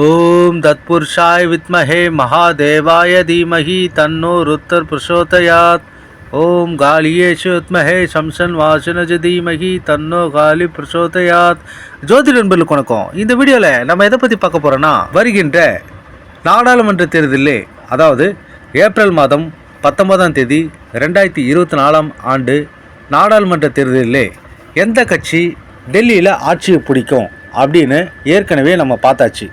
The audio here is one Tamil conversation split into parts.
ஓம் தத்புருஷாய் வித்மஹே மகாதேவாய தீமஹி தன்னோ ருத்தர் பிரசோதயாத் ஓம் காலியேஷு வித்மஹே சம்சன் வாசனஜ தீமஹி தன்னோ காலி பிரசோதயாத் ஜோதி நண்பர்களுக்கு வணக்கம். இந்த வீடியோவில் நம்ம எதை பற்றி பார்க்க போகிறோன்னா வருகின்ற நாடாளுமன்ற தேர்தலிலே அதாவது ஏப்ரல் மாதம் பத்தொன்பதாம் தேதி ரெண்டாயிரத்தி இருபத்தி நாலாம் ஆண்டு நாடாளுமன்ற தேர்தலிலே எந்த கட்சி டெல்லியில் ஆட்சியை பிடிக்கும் அப்படின்னு ஏற்கனவே நம்ம பார்த்தாச்சு.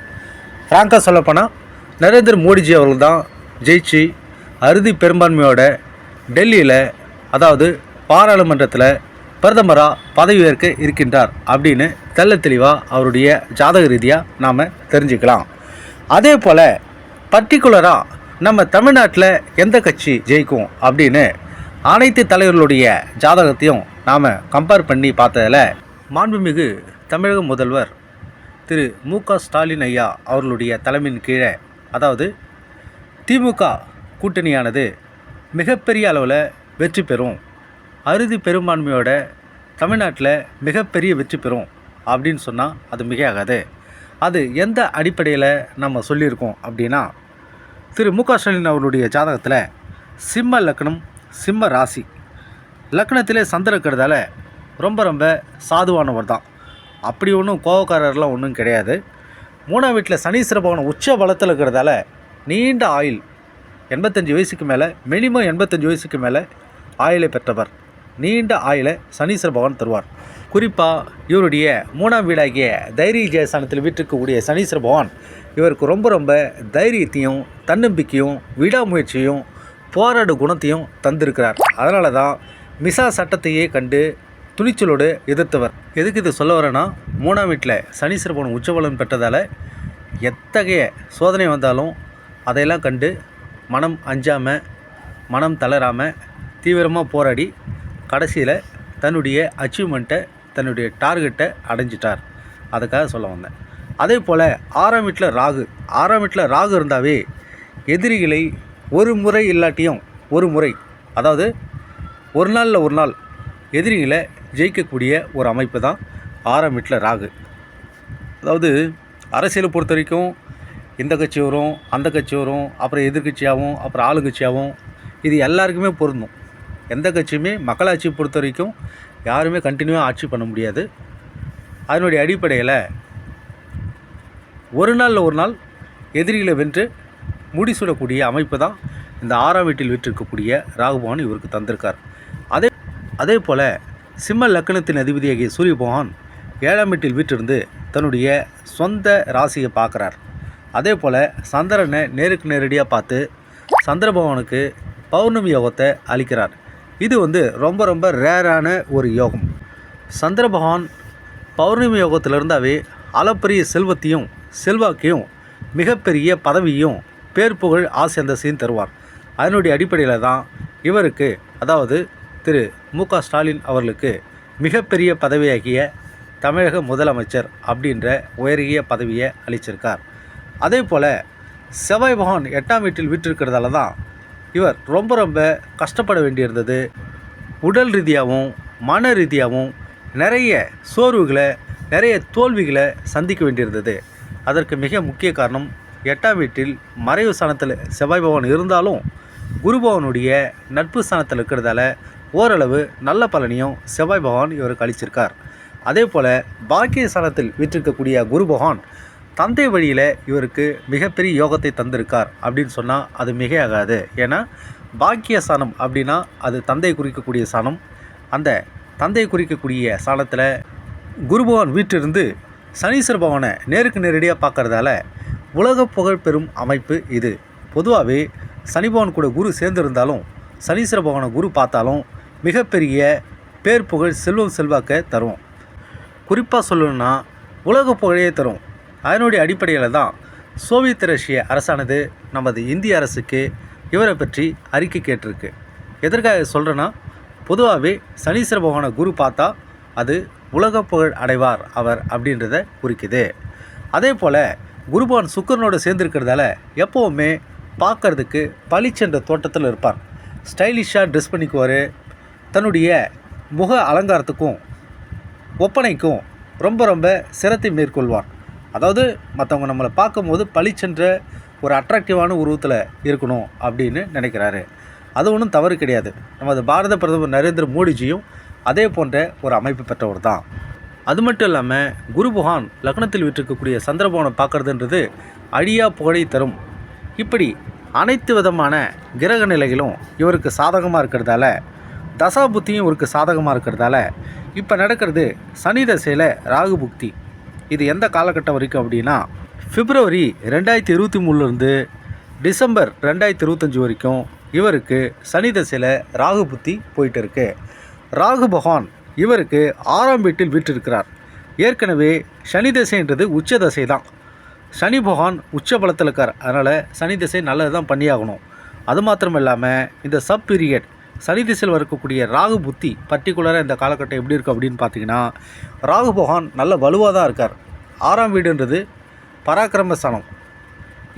ஃப்ராங்காக சொல்லப்போனால் நரேந்திர மோடிஜி அவர்கள் தான் ஜெயிச்சு அறுதி பெரும்பான்மையோட டெல்லியில் அதாவது பாராளுமன்றத்தில் பிரதமராக பதவி ஏற்க இருக்கின்றார் அப்படின்னு தெல்ல தெளிவாக அவருடைய ஜாதக ரீதியாக நாம் தெரிஞ்சுக்கலாம். அதே போல் பர்டிகுலராக நம்ம தமிழ்நாட்டில் எந்த கட்சி ஜெயிக்கும் அப்படின்னு அனைத்து தலைவர்களுடைய ஜாதகத்தையும் நாம் கம்பேர் பண்ணி பார்த்ததில் மாண்புமிகு தமிழக முதல்வர் திரு மு க ஸ்டாலின் ஐயா அவர்களுடைய தலைமையின் கீழே அதாவது திமுக கூட்டணியானது மிகப்பெரிய அளவில் வெற்றி பெறும். அறுதி பெரும்பான்மையோட தமிழ்நாட்டில் மிகப்பெரிய வெற்றி பெறும் அப்படின்னு சொன்னால் அது மிகையாகாது. அது எந்த அடிப்படையில் நம்ம சொல்லியிருக்கோம் அப்படின்னா திரு மு க ஸ்டாலின் அவருடைய ஜாதகத்தில் சிம்ம லக்னம் சிம்ம ராசி. லக்னத்திலே சந்திரக்கிறதால ரொம்ப ரொம்ப சாதுவானவர் தான். அப்படி ஒன்றும் கோவக்காரர்லாம் ஒன்றும் கிடையாது. மூணாம் வீட்டில் சனீஸ்வர பகவான் உச்ச பலத்தில் இருக்கிறதால நீண்ட ஆயுள் எண்பத்தஞ்சு வயசுக்கு மேலே மினிமம் எண்பத்தஞ்சு வயசுக்கு மேலே ஆயுளை பெற்றவர். நீண்ட ஆயிலை சனீஸ்வர பகவான் தருவார். குறிப்பாக இவருடைய மூணாம் வீடாகிய தைரிய ஜெயஸ்தானத்தில் வீட்டிருக்கக்கூடிய சனீஸ்வர பகவான் இவருக்கு ரொம்ப ரொம்ப தைரியத்தையும் தன்னம்பிக்கையும் விடாமுயற்சியும் போராடு குணத்தையும் தந்திருக்கிறார். அதனால தான் மிசா சட்டத்தையே கண்டு துணிச்சலோடு எதிர்த்தவர். எதுக்கு இது சொல்ல வரேன்னா மூணாம் வீட்டில் சனி பகவான் உச்சபலன் பெற்றதால் எத்தகைய சோதனை வந்தாலும் அதையெல்லாம் கண்டு மனம் அஞ்சாமல் மனம் தளராமல் தீவிரமாக போராடி கடைசியில் தன்னுடைய அச்சீவ்மெண்ட்டை தன்னுடைய டார்கெட்டை அடைஞ்சிட்டார். அதுக்காக சொல்ல வந்தேன். அதே போல் ஆறாம் வீட்டில் ராகு. ஆறாம் வீட்டில் ராகு இருந்தாவே எதிரிகளை ஒரு முறை இல்லாட்டியும் ஒரு முறை அதாவது ஒரு நாளில் ஒரு நாள் எதிரிகளை ஜெயிக்கக்கூடிய ஒரு அமைப்பு தான் ஆறாம் வீட்டில் ராகு. அதாவது அரசியலை பொறுத்த வரைக்கும் இந்த கட்சி வரும் அந்த கட்சி வரும் அப்புறம் எதிர்கட்சியாகவும் அப்புறம் ஆளுங்கட்சியாகவும் இது எல்லாருக்குமே பொருந்தும். எந்த கட்சியுமே மக்களாட்சி பொறுத்த வரைக்கும் யாருமே கண்டினியூவாக ஆட்சி பண்ண முடியாது. அதனுடைய அடிப்படையில் ஒரு நாளில் ஒரு நாள் எதிரிகளை வென்று முடிசூடக்கூடிய அமைப்பு தான் இந்த ஆறாம் வீட்டில் வீற்றிருக்கக்கூடிய ராகுபவன் இவருக்கு தந்திருக்கார். அதே அதே போல் சிம்ம லக்கணத்தின் அதிபதியாகிய சூரிய பகவான் ஏழாம் வீட்டில் வீற்றிருந்து தன்னுடைய சொந்த ராசியை பார்க்குறார். அதே போல் சந்திரனை நேருக்கு நேரடியாக பார்த்து சந்திர பகவானுக்கு பௌர்ணமி யோகத்தை அளிக்கிறார். இது வந்து ரொம்ப ரொம்ப ரேரான ஒரு யோகம். சந்திர பகவான் பௌர்ணமி யோகத்தில் இருந்தாவே அளப்பரிய செல்வத்தையும் செல்வாக்கையும் மிகப்பெரிய பதவியும் பேர் புகழ் ஆசை அந்தசையும் தருவார். அதனுடைய அடிப்படையில் தான் இவருக்கு அதாவது திரு மு க ஸ்டாலின் அவர்களுக்கு மிகப்பெரிய பதவியாகிய தமிழக முதலமைச்சர் அப்படின்ற உயரிய பதவியை அளிச்சிருக்கார். அதே போல் செவ்வாய் பகவான் எட்டாம் வீட்டில் வீட்டிருக்கிறதால தான் இவர் ரொம்ப ரொம்ப கஷ்டப்பட வேண்டியிருந்தது. உடல் ரீதியாகவும் மன ரீதியாகவும் நிறைய சோர்வுகளை நிறைய தோல்விகளை சந்திக்க வேண்டியிருந்தது. அதற்கு மிக முக்கிய காரணம் எட்டாம் வீட்டில் மறைவு ஸ்தானத்தில் செவ்வாய் பகவான் இருந்தாலும் குரு பகவானுடைய நட்பு ஸ்தானத்தில் இருக்கிறதால ஓரளவு நல்ல பலனையும் செவ்வாய் பகவான் இவருக்கு அளிச்சிருக்கார். அதே போல் பாக்கிய விற்றிருக்கக்கூடிய வீற்றிருக்கக்கூடிய குரு பகவான் தந்தை வழியில் இவருக்கு மிகப்பெரிய யோகத்தை தந்திருக்கார் அப்படின்னு சொன்னால் அது மிகையாகாது. ஏன்னா பாக்கிய சாணம் அப்படின்னா அது தந்தை குறிக்கக்கூடிய சாணம் அந்த தந்தை குறிக்கக்கூடிய சாணத்தில் குரு பகவான் வீட்டிலிருந்து சனீஸ்வர பவனை நேருக்கு நேரடியாக பார்க்குறதால உலக புகழ் பெறும் அமைப்பு இது. பொதுவாகவே சனி கூட குரு சேர்ந்திருந்தாலும் சனீஸ்வர பவனை குரு பார்த்தாலும் மிகப்பெரிய பேர் புகழ் செல்வம் செல்வாக்க தரும். குறிப்பாக சொல்லணும்னா உலக புகழையே தரும். அதனுடைய அடிப்படையில் தான் சோவியத் ரஷ்ய அரசானது நமது இந்திய அரசுக்கு இவரை பற்றி அறிக்கை கேட்டிருக்கு. எதற்காக சொல்கிறேன்னா பொதுவாகவே சனீஸ்வர பகவான குரு பார்த்தா அது உலக புகழ் அடைவார் அவர் அப்படின்றத குறிக்குது. அதே போல் குருபான் சுக்கரனோடு சேர்ந்துருக்கிறதால எப்போவுமே பார்க்கறதுக்கு பளிச்சென்ற தோட்டத்தில் இருப்பார். ஸ்டைலிஷாக ட்ரெஸ் பண்ணிக்குவார் தன்னுடைய முக அலங்காரத்துக்கும் ஒப்பனைக்கும் ரொம்ப ரொம்ப சிரத்தை மேற்கொள்வார். அதாவது மற்றவங்க நம்மளை பார்க்கும்போது பளிச்சென்ற ஒரு அட்ராக்டிவான உருவத்தில் இருக்கணும் அப்படின்னு நினைக்கிறாரு. அது ஒன்றும் தவறு கிடையாது. நமது பாரத பிரதமர் நரேந்திர மோடிஜியும் அதே போன்ற ஒரு அமைப்பு பெற்றவர் தான். அது மட்டும் இல்லாமல் குருபுகான் லக்னத்தில் விட்டிருக்கக்கூடிய சந்திரபவனை பார்க்குறதுன்றது அழியா புகழை தரும். இப்படி அனைத்து விதமான கிரக நிலைகளும் இவருக்கு சாதகமாக இருக்கிறதால தசா புத்தியும் இவருக்கு சாதகமாக இருக்கிறதால இப்போ நடக்கிறது சனி தசையில் ராகு புக்தி. இது எந்த காலகட்டம் வரைக்கும் அப்படின்னா பிப்ரவரி ரெண்டாயிரத்தி இருபத்தி மூணுலேருந்து டிசம்பர் ரெண்டாயிரத்தி இருபத்தஞ்சி வரைக்கும் இவருக்கு சனி தசையில் ராகு புத்தி போயிட்டு இருக்கு. ராகு பகவான் இவருக்கு ஆறாம் வீட்டில் வீற்றிருக்கிறார். ஏற்கனவே சனி தசைன்றது உச்ச தசை தான். சனி பகவான் உச்ச பலத்தில் இருக்கார். அதனால் சனி திசை நல்லது தான் பண்ணியாகணும். அது மாத்திரம் இல்லாமல் இந்த சப் பீரியட் சனி திசையில் இருக்கக்கூடிய ராகு புத்தி பர்டிகுலராக இந்த காலகட்டம் எப்படி இருக்குது அப்படின்னு பார்த்தீங்கன்னா ராகு பகவான் நல்ல வலுவாக தான் இருக்கார். ஆறாம் வீடுன்றது பராக்கிரம ஸ்தானம்.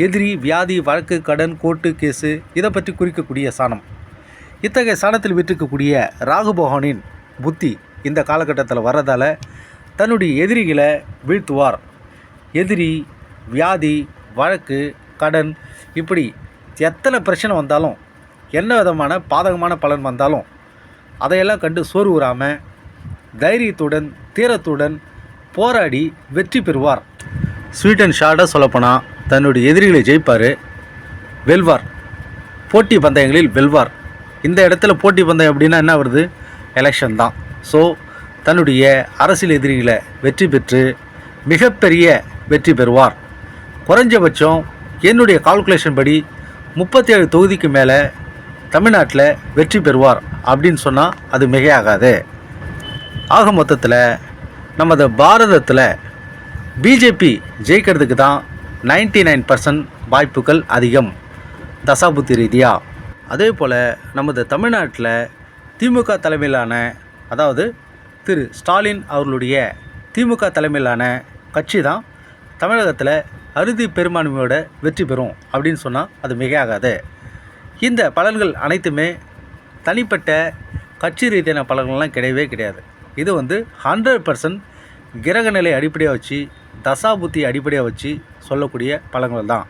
எதிரி வியாதி வழக்கு கடன் கோர்ட்டு கேஸு இதை பற்றி குறிக்கக்கூடிய சாணம் இத்தகைய சாணத்தில் விட்டிருக்கக்கூடிய ராகு பகவானின் புத்தி இந்த காலகட்டத்தில் வர்றதால தன்னுடைய எதிரிகளை வீழ்த்துவார். எதிரி வியாதி வழக்கு கடன் இப்படி எத்தனை பிரச்சனை வந்தாலும் என்ன விதமான பாதகமான பலன் வந்தாலும் அதையெல்லாம் கண்டு சோர்வுறாமல் தைரியத்துடன் தீரத்துடன் போராடி வெற்றி பெறுவார். ஸ்வீட் அண்ட் ஷார்ட்டாக சொல்லப்போனால் தன்னுடைய எதிரிகளை ஜெயிப்பார் வெல்வார். போட்டி பந்தயங்களில் வெல்வார். இந்த இடத்துல போட்டி பந்தயம் அப்படின்னா என்ன வருது? எலெக்ஷன் தான். ஸோ தன்னுடைய அரசியல் எதிரிகளை வெற்றி பெற்று மிகப்பெரிய வெற்றி பெறுவார். குறைஞ்சபட்சம் என்னுடைய கால்குலேஷன் படி முப்பத்தேழு தொகுதிக்கு மேலே தமிழ்நாட்டில் வெற்றி பெறுவார் அப்படின்னு சொன்னால் அது மிகையாகாது. ஆக மொத்தத்தில் நமது பாரதத்தில் பிஜேபி ஜெயிக்கிறதுக்கு தான் நைன்டி நைன் பர்சன்ட் வாய்ப்புகள் அதிகம். தசாபுத்தி ரீதியாக அதே போல் நமது தமிழ்நாட்டில் திமுக தலைமையிலான அதாவது திரு ஸ்டாலின் அவர்களுடைய திமுக தலைமையிலான கட்சி தான் தமிழகத்தில் அறுதி பெரும்பான்மையோட வெற்றி பெறும் அப்படின்னு சொன்னால் அது மிகையாகாது. இந்த பலன்கள் அனைத்துமே தனிப்பட்ட கட்சி ரீதியான பலன்கள்லாம் கிடையவே கிடையாது. இது வந்து ஹண்ட்ரட் பர்சன்ட் கிரகநிலை அடிப்படையாக வச்சு தசாபுத்தி அடிப்படையாக வச்சு சொல்லக்கூடிய பலன்கள் தான்.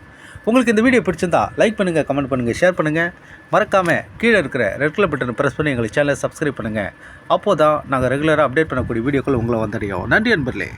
உங்களுக்கு இந்த வீடியோ பிடிச்சிருந்தா லைக் பண்ணுங்கள் கமெண்ட் பண்ணுங்கள் ஷேர் பண்ணுங்கள் மறக்காமல் கீழே இருக்கிற ரெட் கலர் பட்டனை ப்ரெஸ் பண்ணி எங்களுக்கு சேனலை சப்ஸ்கிரைப் பண்ணுங்கள் அப்போது தான் நாங்கள் ரெகுலராக அப்டேட் பண்ணக்கூடிய வீடியோக்கள் உங்களை வந்தடையும். நன்றி நண்பர்களே